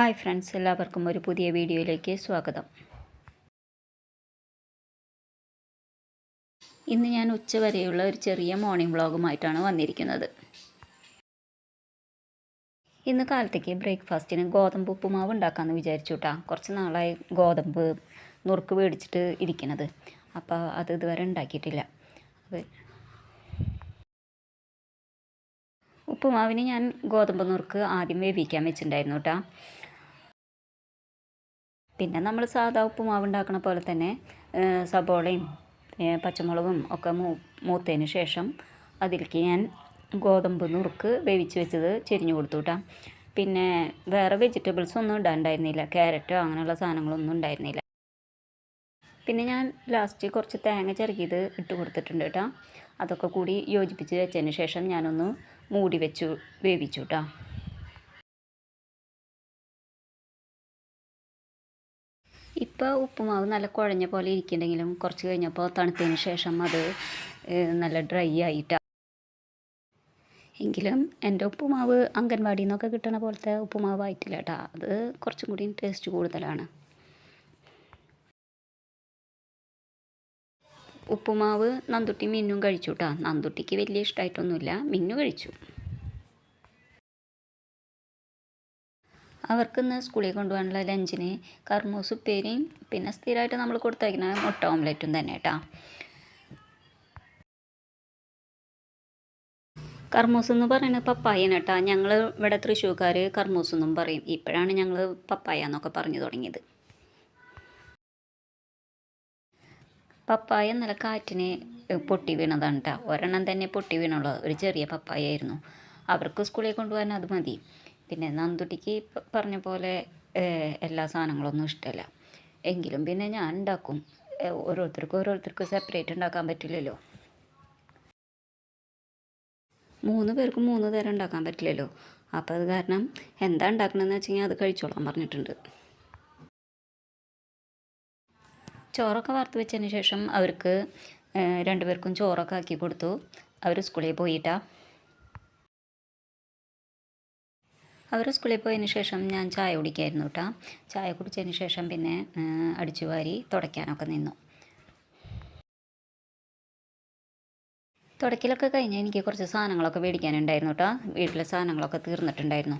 Hi friends എല്ലാവർക്കും ഒരു പുതിയ വീഡിയോയിലേക്ക് സ്വാഗതം. ഇന്ന് ഞാൻ ഉച്ചവരെയുള്ള ഒരു ചെറിയ മോർണിംഗ് വ്ളോഗുമായിട്ടാണ് വന്നിരിക്കുന്നത്. ഇന്ന് കാലത്തേക്ക് ബ്രേക്ക്ഫാസ്റ്റിന് ഗോതമ്പ് ഉപ്പുമാവ് ഉണ്ടാക്കാമെന്ന് വിചാരിച്ചു കേട്ടാ കുറച്ച് നാളായി ഗോതമ്പ് നുറുക്ക് മേടിച്ചിട്ട് ഇരിക്കണത്. അപ്പോൾ അത് ഇതുവരെ ഉണ്ടാക്കിയിട്ടില്ല. ഉപ്പുമാവിന് ഞാൻ ഗോതമ്പ് നുറുക്ക് ആദ്യം വേവിക്കാൻ വെച്ചിട്ടുണ്ടായിരുന്നു കേട്ടോ പിന്നെ നമ്മൾ സാധാ ഉപ്പുമാവ് ഉണ്ടാക്കണ പോലെ തന്നെ സബോളയും പച്ചമുളകും ഒക്കെ മൂ മൂത്തതിന് ശേഷം അതിലേക്ക് ഞാൻ ഗോതമ്പ് നുറുക്ക് വേവിച്ച് വെച്ചത് ചെരിഞ്ഞു കൊടുത്തു കേട്ടോ പിന്നെ വേറെ വെജിറ്റബിൾസ് ഒന്നും ഇടാണ്ടായിരുന്നില്ല. ക്യാരറ്റോ അങ്ങനെയുള്ള സാധനങ്ങളൊന്നും ഉണ്ടായിരുന്നില്ല. പിന്നെ ഞാൻ ലാസ്റ്റ് കുറച്ച് തേങ്ങ ചിരകിയത് ഇട്ട് കൊടുത്തിട്ടുണ്ട് കേട്ടോ അതൊക്കെ കൂടി യോജിപ്പിച്ച് വെച്ചതിന് ശേഷം ഞാനൊന്ന് മൂടി വെച്ചു വേവിച്ചു കേട്ടോ ഇപ്പോൾ ഉപ്പുമാവ് നല്ല കുഴഞ്ഞ പോലെ ഇരിക്കുന്നുണ്ടെങ്കിലും കുറച്ച് കഴിഞ്ഞപ്പോൾ തണുത്തതിന് ശേഷം അത് നല്ല ഡ്രൈ ആയിട്ടാണ് എങ്കിലും എന്റെ ഉപ്പുമാവ് അംഗൻവാടിയിൽ നിന്നൊക്കെ കിട്ടണ പോലത്തെ ഉപ്പുമാവ് ആയിട്ടില്ല കേട്ടോ അത് കുറച്ചും കൂടി ടേസ്റ്റ് കൂടുതലാണ്. ഉപ്പുമാവ് നന്തുട്ടി മിന്നും കഴിച്ചു കേട്ടോ നന്തുട്ടിക്ക് വലിയ ഇഷ്ടമായിട്ടൊന്നുമില്ല മിന്നു കഴിച്ചു. അവർക്കിന്ന് സ്കൂളിൽ കൊണ്ടുപോകാനുള്ള ലഞ്ചിന് കർമൂസ് ഉപ്പേരിയും പിന്നെ സ്ഥിരമായിട്ട് നമ്മൾ കൊടുത്തയക്കുന്ന മുട്ട ഓംലെറ്റും തന്നെ കേട്ടോ. കർമൂസ് എന്ന് പറയുന്നത് പപ്പായയാണ് കേട്ടോ. ഞങ്ങൾ ഇവിടെ തൃശ്ശൂർക്കാർ കർമൂസ് എന്നും പറയും. ഇപ്പോഴാണ് ഞങ്ങൾ പപ്പായ എന്നൊക്കെ പറഞ്ഞു തുടങ്ങിയത്. പപ്പായ നല്ല കാറ്റിന് പൊട്ടി വീണതാണ് കേട്ടോ. ഒരെണ്ണം തന്നെ പൊട്ടി വീണുള്ളത് ഒരു ചെറിയ പപ്പായ ആയിരുന്നു. അവർക്ക് സ്കൂളിൽ കൊണ്ടുപോകാൻ അത് മതി. പിന്നെ നന്ദുട്ടിക്ക് പറഞ്ഞ പോലെ എല്ലാ സാധനങ്ങളൊന്നും ഇഷ്ടമല്ല എങ്കിലും പിന്നെ ഞാൻ ഉണ്ടാക്കും. ഓരോരുത്തർക്കും ഓരോരുത്തർക്കും സെപ്പറേറ്റ് ഉണ്ടാക്കാൻ പറ്റില്ലല്ലോ. മൂന്ന് പേർക്കും മൂന്ന് തരം ഉണ്ടാക്കാൻ പറ്റില്ലല്ലോ. അപ്പോൾ അത് കാരണം എന്താ ഉണ്ടാക്കണമെന്ന് വെച്ച് കഴിഞ്ഞാൽ അത് കഴിച്ചോളാൻ പറഞ്ഞിട്ടുണ്ട്. ചോറൊക്കെ വറുത്ത് വെച്ചതിന് ശേഷം അവർക്ക് രണ്ടുപേർക്കും ചോറൊക്കെ ആക്കി കൊടുത്തു. അവർ സ്കൂളിൽ പോയിട്ടാണ് അവർ സ്കൂളിൽ പോയതിന് ശേഷം ഞാൻ ചായ കുടിക്കായിരുന്നു കേട്ടോ ചായ കുടിച്ചതിന് ശേഷം പിന്നെ അടിച്ചു വാരി തുടയ്ക്കാനൊക്കെ നിന്നു. തുടക്കിലൊക്കെ കഴിഞ്ഞ് എനിക്ക് കുറച്ച് സാധനങ്ങളൊക്കെ മേടിക്കാനുണ്ടായിരുന്നു കേട്ടോ വീട്ടിലെ സാധനങ്ങളൊക്കെ തീർന്നിട്ടുണ്ടായിരുന്നു.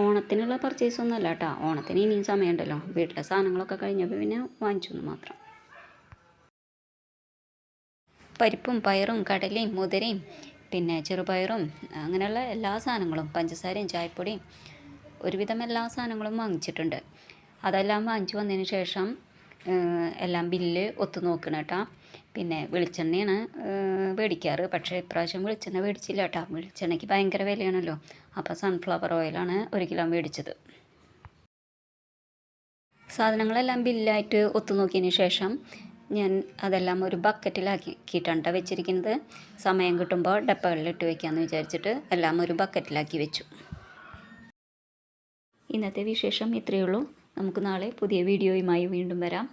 ഓണത്തിനുള്ള പർച്ചേസ് ഒന്നും അല്ല കേട്ടോ ഓണത്തിന് ഇനിയും സമയമുണ്ടല്ലോ. വീട്ടിലെ സാധനങ്ങളൊക്കെ കഴിഞ്ഞപ്പോൾ പിന്നെ വാങ്ങിച്ചു മാത്രം. പരിപ്പും പയറും കടലയും മുതിരയും പിന്നെ ചെറുപയറും അങ്ങനെയുള്ള എല്ലാ സാധനങ്ങളും പഞ്ചസാരയും ചായപ്പൊടിയും ഒരുവിധം എല്ലാ സാധനങ്ങളും വാങ്ങിച്ചിട്ടുണ്ട്. അതെല്ലാം വാങ്ങിച്ചു വന്നതിന് ശേഷം എല്ലാം ബില്ല് ഒത്തു നോക്കണം കേട്ടോ. പിന്നെ വെളിച്ചെണ്ണയാണ് മേടിക്കാറ്. പക്ഷേ ഇപ്രാവശ്യം വെളിച്ചെണ്ണ മേടിച്ചില്ല കേട്ടോ. വെളിച്ചെണ്ണയ്ക്ക് ഭയങ്കര വിലയാണല്ലോ. അപ്പോൾ സൺഫ്ലവർ ഓയിലാണ് ഒരു കിലോ മേടിച്ചത്. സാധനങ്ങളെല്ലാം ബില്ലായിട്ട് ഒത്തു നോക്കിയതിന് ശേഷം ഞാൻ അതെല്ലാം ഒരു ബക്കറ്റിലാക്കിയിട്ടാണ് വെച്ചിരിക്കുന്നത്. സമയം കിട്ടുമ്പോൾ ഡപ്പകളിലിട്ട് വയ്ക്കാമെന്ന് വിചാരിച്ചിട്ട് എല്ലാം ഒരു ബക്കറ്റിലാക്കി വെച്ചു. ഇന്നത്തെ വിശേഷം ഇത്രയേ ഉള്ളൂ. നമുക്ക് നാളെ പുതിയ വീഡിയോയുമായി വീണ്ടും വരാം.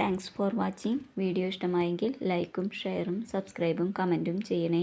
താങ്ക്സ് ഫോർ വാച്ചിങ് വീഡിയോ ഇഷ്ടമായെങ്കിൽ ലൈക്കും ഷെയറും സബ്സ്ക്രൈബും കമന്റും ചെയ്യണേ.